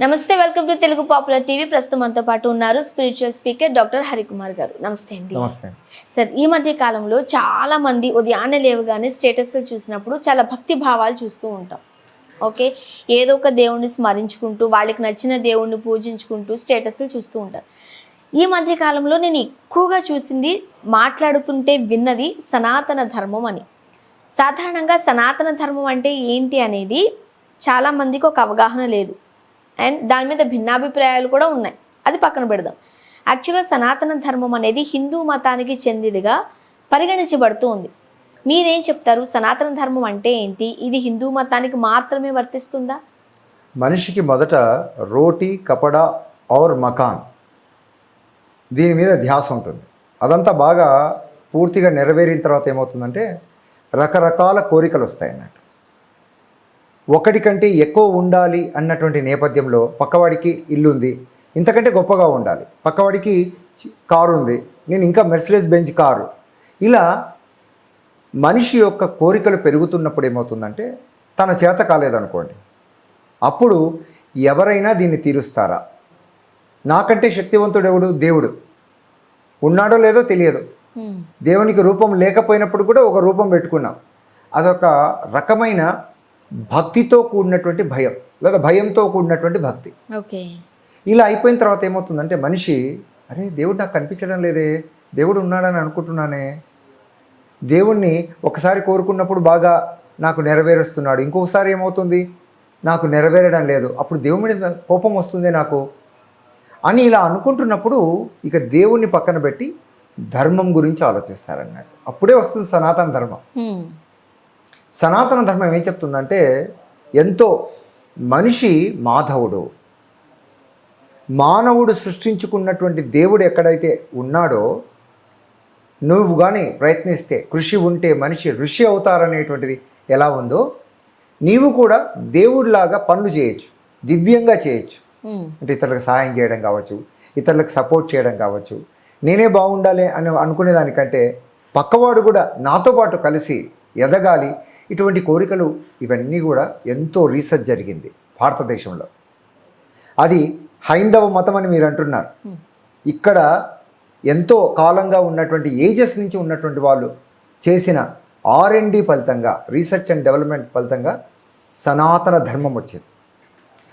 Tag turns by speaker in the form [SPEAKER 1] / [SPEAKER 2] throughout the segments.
[SPEAKER 1] నమస్తే welcome to Telugu popular TV. ప్రస్తుతం మనతో పాటు ఉన్నారు స్పిరిచువల్ స్పీకర్ డాక్టర్ హరికుమార్ గారు. నమస్తే అండి. సార్ ఈ మధ్య కాలంలో చాలా మంది ఉదయాన్నే లేవగానే స్టేటస్ చూసినప్పుడు చాలా భక్తి భావాలు చూస్తూ ఉంటాం. ఓకే? ఏదో ఒక దేవుణ్ణి స్మరించుకుంటూ వాళ్ళకి నచ్చిన దేవుణ్ణి పూజించుకుంటూ స్టేటస్లు చూస్తూ ఉంటారు. ఈ మధ్య కాలంలో నేను ఎక్కువగా చూసింది మాట్లాడుతుంటే విన్నది సనాతన ధర్మం అని. సాధారణంగా సనాతన ధర్మం అంటే ఏంటి అనేది చాలా మందికి ఒక అవగాహన లేదు. అండ్ దాని మీద భిన్నాభిప్రాయాలు కూడా ఉన్నాయి. అది పక్కన పెడదాం. యాక్చువల్గా సనాతన ధర్మం అనేది హిందూ మతానికి చెందిదిగా పరిగణించబడుతూ ఉంది. మీరేం చెప్తారు? సనాతన ధర్మం అంటే ఏంటి? ఇది హిందూ మతానికి మాత్రమే వర్తిస్తుందా?
[SPEAKER 2] మనిషికి మొదట రోటీ కపడా ఔర్ మకాన్. దీని మీద ధ్యాస ఉంటుంది. అదంతా బాగా పూర్తిగా నెరవేరిన తర్వాత ఏమవుతుందంటే రకరకాల కోరికలు వస్తాయి అన్నట్టు ఒకటి కంటే ఎక్కువ ఉండాలి అన్నటువంటి నేపథ్యంలో పక్కవాడికి ఇల్లు ఉంది ఇంతకంటే గొప్పగా ఉండాలి. పక్కవాడికి కారు ఉంది నేను ఇంకా మెర్సిడెస్ బెంచ్ కారు. ఇలా మనిషి యొక్క కోరికలు పెరుగుతున్నప్పుడు ఏమవుతుందంటే తన చేత కాలేదనుకోండి. అప్పుడు ఎవరైనా దీన్ని తీరుస్తారా? నాకంటే శక్తివంతుడు ఎవడు దేవుడు. ఉన్నాడో లేదో తెలియదు. దేవునికి రూపం లేకపోయినప్పుడు కూడా ఒక రూపం పెట్టుకున్నాం. అదొక రకమైన భక్తితో కూడినటువంటి భయం లేదా భయంతో కూడినటువంటి భక్తి.
[SPEAKER 1] ఓకే.
[SPEAKER 2] ఇలా అయిపోయిన తర్వాత ఏమవుతుందంటే మనిషి అరే దేవుడు నాకు కనిపించడం లేదే దేవుడు ఉన్నాడని అనుకుంటున్నానే. దేవుణ్ణి ఒకసారి కోరుకున్నప్పుడు బాగా నాకు నెరవేరుస్తున్నాడు. ఇంకొకసారి ఏమవుతుంది? నాకు నెరవేరడం లేదు. అప్పుడు దేవుడి మీద కోపం వస్తుంది నాకు. అని ఇలా అనుకుంటున్నప్పుడు ఇక దేవుణ్ణి పక్కన పెట్టి ధర్మం గురించి ఆలోచిస్తారన్నట్టు. అప్పుడే వస్తుంది సనాతన ధర్మం. సనాతన ధర్మం ఏం చెప్తుందంటే ఎంతో మనిషి మాధవుడు. మానవుడు సృష్టించుకున్నటువంటి దేవుడు ఎక్కడైతే ఉన్నాడో నువ్వు కానీ ప్రయత్నిస్తే కృషి ఉంటే మనిషి ఋషి అవుతారనేటువంటిది ఎలా ఉందో నీవు కూడా దేవుడిలాగా పనులు చేయొచ్చు దివ్యంగా చేయొచ్చు. అంటే ఇతరులకు సహాయం చేయడం కావచ్చు ఇతరులకు సపోర్ట్ చేయడం కావచ్చు. నేనే బాగుండాలి అని అనుకునేదానికంటే పక్కవాడు కూడా నాతో పాటు కలిసి ఎదగాలి ఇటువంటి కోరికలు ఇవన్నీ కూడా ఎంతో రీసెర్చ్ జరిగింది భారతదేశంలో. అది హైందవ మతం అని మీరు అంటున్నారు. ఇక్కడ ఎంతో కాలంగా ఉన్నటువంటి ఏజెస్ నుంచి ఉన్నటువంటి వాళ్ళు చేసిన ఆర్ అండ్ డి ఫలితంగా రీసెర్చ్ అండ్ డెవలప్మెంట్ ఫలితంగా సనాతన ధర్మం వచ్చింది.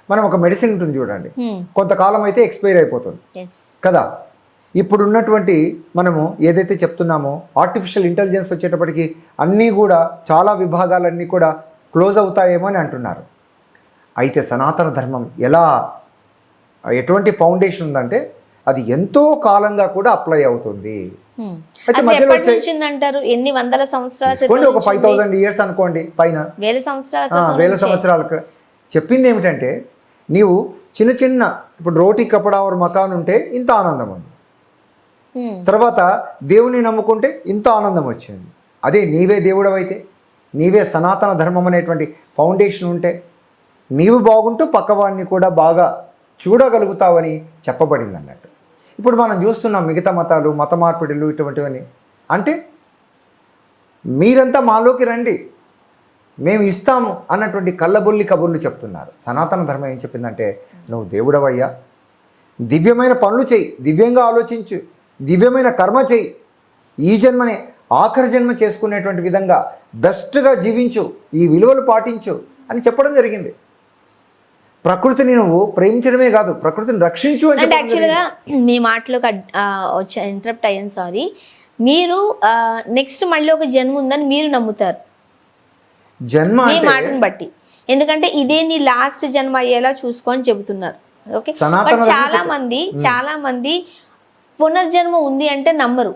[SPEAKER 2] మనం ఒక మెడిసిన్ ఉంటుంది చూడండి. కొంతకాలం అయితే ఎక్స్పైర్ అయిపోతుంది. కదా? ఇప్పుడు ఉన్నటువంటి మనము ఏదైతే చెప్తున్నామో ఆర్టిఫిషియల్ ఇంటెలిజెన్స్ వచ్చేటప్పటికి అన్నీ కూడా చాలా విభాగాలన్నీ కూడా క్లోజ్ అవుతాయేమో అని అంటున్నారు అయితే సనాతన ధర్మం ఎలా ఎటువంటి ఫౌండేషన్ ఉందంటే అది ఎంతో కాలంగా కూడా అప్లై అవుతుంది
[SPEAKER 1] ఎన్ని వందల సంవత్సరాల
[SPEAKER 2] ఒక ఫైవ్? థౌజండ్ ఇయర్స్ అనుకోండి పైన
[SPEAKER 1] వేల సంవత్సరాల
[SPEAKER 2] వేల
[SPEAKER 1] నుంచే.
[SPEAKER 2] సంవత్సరాలకు చెప్పింది ఏమిటంటే నీవు చిన్న చిన్న ఇప్పుడు రోటీ కపడావర్ మకాన్ ఉంటే ఇంత ఆనందం ఉంది. తర్వాత దేవుని నమ్ముకుంటే ఇంత ఆనందం వచ్చింది. అదే నీవే దేవుడవైతే నీవే సనాతన ధర్మం అనేటువంటి ఫౌండేషన్ ఉంటే నీవు బాగుంటూ పక్కవాడిని కూడా బాగా చూడగలుగుతావని చెప్పబడింది అన్నట్టు ఇప్పుడు మనం చూస్తున్నాం మిగతా మతాలు మత మార్పిడులు ఇటువంటివని అంటే మీరంతా మాలోకి రండి. మేము ఇస్తాము అన్నటువంటి కళ్ళబొల్లి కబుర్లు చెప్తున్నారు. సనాతన ధర్మం ఏం చెప్పిందంటే నువ్వు దేవుడవయ్యా. దివ్యమైన పనులు చేయి. దివ్యంగా ఆలోచించు. దివ్యమైన కర్మ చేయి. ఈ జన్మనే ఆఖరి జన్మ చేసుకునేటువంటి విధంగా బెస్ట్గా జీవించు ఈ విలువలు పాటించు అని చెప్పడం జరిగింది. ప్రకృతిని నువ్వు ప్రేమించడమే కాదు ప్రకృతిని రక్షించు
[SPEAKER 1] అంటే యాక్చువల్గా మీ మాటలో ఇంటరప్ట్ అయ్యాను సారీ మీరు నెక్స్ట్ మళ్ళీ ఒక జన్మ ఉందని మీరు నమ్ముతారు.
[SPEAKER 2] జన్మ
[SPEAKER 1] మీ మాటను బట్టి. ఎందుకంటే ఇదే నీ లాస్ట్ జన్మ అయ్యేలా చూసుకో అని చెబుతున్నారు. ఓకే చాలా మంది చాలా మంది పునర్జన్మ ఉంది అంటే నమ్మరు.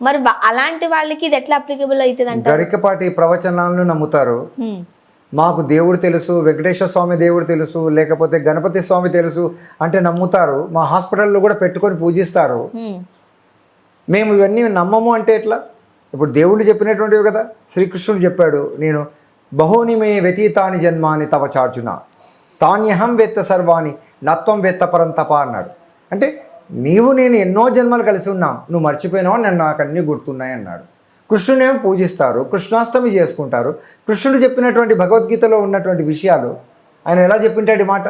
[SPEAKER 1] మరి అలాంటి వాళ్ళకి ఇది ఎట్లా అప్లికబుల్ అవుతుంది అంటారు
[SPEAKER 2] గరికపాటి ప్రవచనాలను నమ్ముతారు. మాకు దేవుడు తెలుసు వెంకటేశ్వర స్వామి దేవుడు తెలుసు లేకపోతే గణపతి స్వామి తెలుసు అంటే నమ్ముతారు. మా హాస్పిటల్లో కూడా పెట్టుకొని పూజిస్తారు. మేము ఇవన్నీ నమ్మము అంటే ఎట్లా? ఇప్పుడు దేవుళ్ళు చెప్పినటువంటివి కదా. శ్రీకృష్ణుడు చెప్పాడు నేను బహుని మే వ్యతీతాని జన్మాని తవ చార్జున. తాన్యహం వెత్త సర్వాణి నత్వం వెత్త పరంతప అన్నాడు. అంటే నీవు నేను ఎన్నో జన్మలు కలిసి ఉన్నాం. నువ్వు మర్చిపోయినావా? నేను నాకు అన్నీ గుర్తున్నాయి అన్నాడు. కృష్ణునేమో పూజిస్తారు కృష్ణాష్టమి చేసుకుంటారు. కృష్ణుడు చెప్పినటువంటి భగవద్గీతలో ఉన్నటువంటి విషయాలు ఆయన ఎలా చెప్పింటాడు మాట?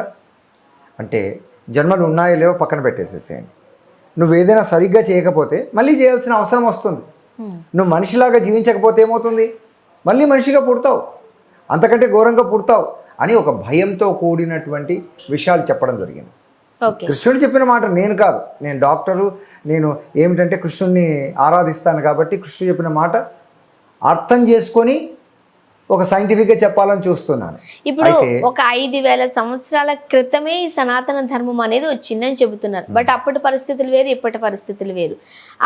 [SPEAKER 2] అంటే జన్మలు ఉన్నాయో లేవో పక్కన పెట్టేసేసేయండి. నువ్వు ఏదైనా సరిగ్గా చేయకపోతే మళ్ళీ చేయాల్సిన అవసరం వస్తుంది. నువ్వు మనిషిలాగా జీవించకపోతే ఏమవుతుంది? మళ్ళీ మనిషిగా పుడతావు. అంతకంటే ఘోరంగా పుడతావు అని ఒక భయంతో కూడినటువంటి విషయాలు చెప్పడం జరిగింది. కృష్ణుడు చెప్పిన మాట నేను కాదు. నేను డాక్టరు నేను ఏమిటంటే కృష్ణుడిని ఆరాధిస్తాను కాబట్టి కృష్ణుడు చెప్పిన మాట అర్థం చేసుకొని ఒక సైంటిఫిక్గా చెప్పాలని చూస్తున్నాను.
[SPEAKER 1] ఇప్పుడు ఒక ఐదు వేల సంవత్సరాల క్రితమే ఈ సనాతన ధర్మం అనేది వచ్చిందని చెబుతున్నారు. బట్ అప్పటి పరిస్థితులు వేరు ఇప్పటి పరిస్థితులు వేరు.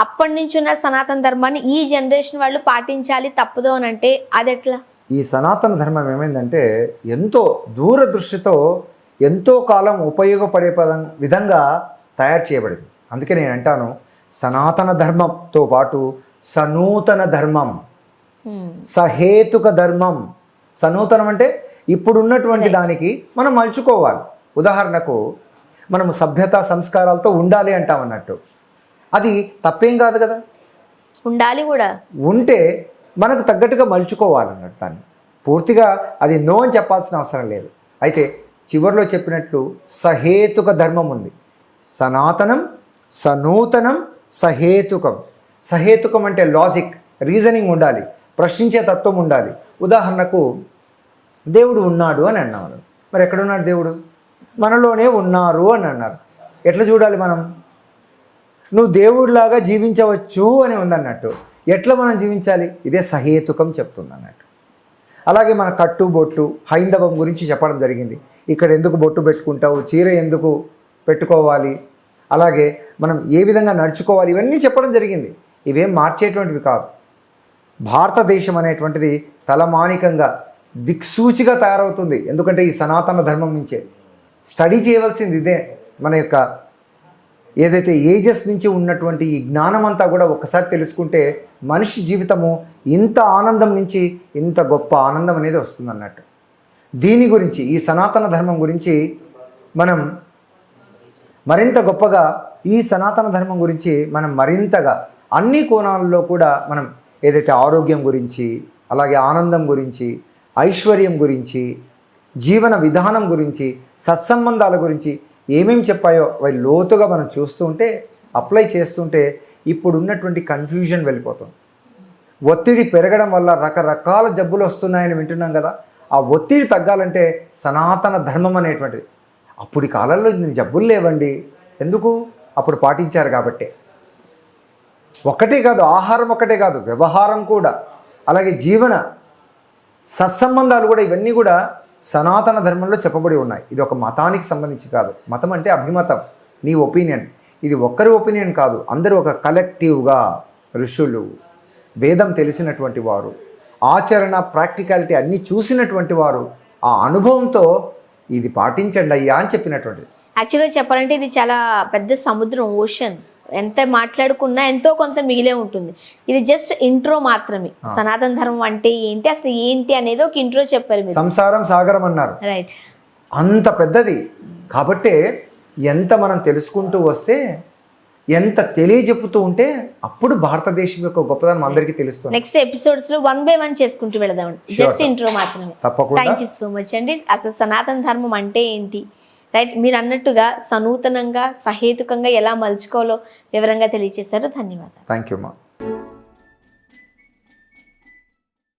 [SPEAKER 1] అప్పటి నుంచి ఉన్న సనాతన ధర్మాన్ని ఈ జనరేషన్ వాళ్ళు పాటించాలి తప్పదు అని అంటే అది ఎట్లా
[SPEAKER 2] ఈ సనాతన ధర్మం ఏమైందంటే ఎంతో దూరదృష్టితో ఎంతో కాలం ఉపయోగపడే పదం విధంగా తయారు చేయబడింది. అందుకే నేను అంటాను సనాతన ధర్మంతో పాటు సనూతన ధర్మం. సహేతుక ధర్మం. సనూతనం అంటే ఇప్పుడున్నటువంటి దానికి మనం మలుచుకోవాలి. ఉదాహరణకు మనం సభ్యత సంస్కారాలతో ఉండాలి అంటాం అన్నట్టు. అది తప్పేం కాదు కదా?
[SPEAKER 1] ఉండాలి కూడా.
[SPEAKER 2] ఉంటే మనకు తగ్గట్టుగా మలుచుకోవాలన్నట్టు దాన్ని. పూర్తిగా అది నో అని చెప్పాల్సిన అవసరం లేదు. అయితే చివరిలో చెప్పినట్లు సహేతుక ధర్మం ఉంది. సనాతనం సనూతనం సహేతుకం. సహేతుకం అంటే లాజిక్ రీజనింగ్ ఉండాలి. ప్రశ్నించే తత్వం ఉండాలి. ఉదాహరణకు దేవుడు ఉన్నాడు అని అన్నాను. మరి ఎక్కడున్నాడు దేవుడు? మనలోనే ఉన్నారు అని అన్నారు. ఎట్లా చూడాలి మనం? నువ్వు దేవుడిలాగా జీవించవచ్చు అని ఉందన్నట్టు. ఎట్లా మనం జీవించాలి? ఇదే సహేతుకం చెప్తుంది అన్నట్టు. అలాగే మన కట్టు బొట్టు హైందవం గురించి చెప్పడం జరిగింది. ఇక్కడ ఎందుకు బొట్టు పెట్టుకుంటావు? చీర ఎందుకు పెట్టుకోవాలి? అలాగే మనం ఏ విధంగా నడుచుకోవాలి? ఇవన్నీ చెప్పడం జరిగింది. ఇవేం మార్చేటువంటివి కాదు. భారతదేశం అనేటువంటిది తలమానికంగా దిక్సూచిగా తయారవుతుంది. ఎందుకంటే ఈ సనాతన ధర్మం నుంచే. స్టడీ చేయవలసింది ఇదే మన యొక్క ఏదైతే ఏజెస్ నుంచి ఉన్నటువంటి ఈ జ్ఞానం అంతా కూడా ఒక్కసారి తెలుసుకుంటే మనిషి జీవితము ఇంత ఆనందం నుంచి ఇంత గొప్ప ఆనందం అనేది వస్తుంది అన్నట్టు దీని గురించి ఈ సనాతన ధర్మం గురించి మనం మరింత గొప్పగా ఈ సనాతన ధర్మం గురించి మనం మరింతగా అన్ని కోణాల్లో కూడా మనం ఏదైతే ఆరోగ్యం గురించి అలాగే ఆనందం గురించి ఐశ్వర్యం గురించి జీవన విధానం గురించి సత్సంబంధాల గురించి ఏమేమి చెప్పాయో అవి లోతుగా మనం చూస్తుంటే అప్లై చేస్తుంటే ఇప్పుడు ఉన్నటువంటి కన్ఫ్యూజన్ వెళ్ళిపోతుంది. ఒత్తిడి పెరగడం వల్ల రకరకాల జబ్బులు వస్తున్నాయని వింటున్నాం కదా. ఆ ఒత్తిడి తగ్గాలంటే సనాతన ధర్మం అనేటువంటిది. అప్పుడు కాలంలో ఇన్ని జబ్బులు లేవండి. ఎందుకు? అప్పుడు పాటించారు కాబట్టే. ఒక్కటే కాదు ఆహారం ఒక్కటే కాదు వ్యవహారం కూడా అలాగే జీవన సత్సంబంధాలు కూడా ఇవన్నీ కూడా సనాతన ధర్మంలో చెప్పబడి ఉన్నాయి. ఇది ఒక మతానికి సంబంధించి కాదు. మతం అంటే అభిమతం. నీ ఒపీనియన్. ఇది ఒక్కరి ఒపీనియన్ కాదు. అందరూ ఒక కలెక్టివ్గా ఋషులు వేదం తెలిసినటువంటి వారు ఆచరణ ప్రాక్టికాలిటీ అన్నీ చూసినటువంటి వారు ఆ అనుభవంతో ఇది పాటించండి అయ్యా అని చెప్పినటువంటిది.
[SPEAKER 1] యాక్చువల్గా చెప్పాలంటే ఇది చాలా పెద్ద సముద్రం ఓషన్. ఎంత మాట్లాడుకున్నా ఎంతో కొంత మిగిలే ఉంటుంది. ఇది జస్ట్ ఇంట్రో మాత్రమే. సనాతన ధర్మం అంటే ఏంటి అసలు ఏంటి అనేది ఒక ఇంట్రో చెప్పారు
[SPEAKER 2] సంసారం సాగరం అన్నారు.
[SPEAKER 1] రైట్
[SPEAKER 2] అంత పెద్దది. కాబట్టే ఎంత మనం తెలుసుకుంటూ వస్తే ఎంత తెలియజెప్పుతూ ఉంటే అప్పుడు భారతదేశం యొక్క గొప్పదనం అందరికీ తెలుస్తుంది.
[SPEAKER 1] నెక్స్ట్ ఎపిసోడ్స్లో వన్ బై వన్ చేసుకుంటూ వెళదాం. జస్ట్ ఇంట్రో మాత్రమే.
[SPEAKER 2] తప్పకుండా.
[SPEAKER 1] థ్యాంక్ యూ సో మచ్ అండి. అసలు సనాతన ధర్మం అంటే ఏంటి? రైట్ మీరు అన్నట్టుగా సనూతనంగా సహేతుకంగా ఎలా మలుచుకోవాలో వివరంగా తెలియజేశారు ధన్యవాదాలు.
[SPEAKER 2] థ్యాంక్ యూ మా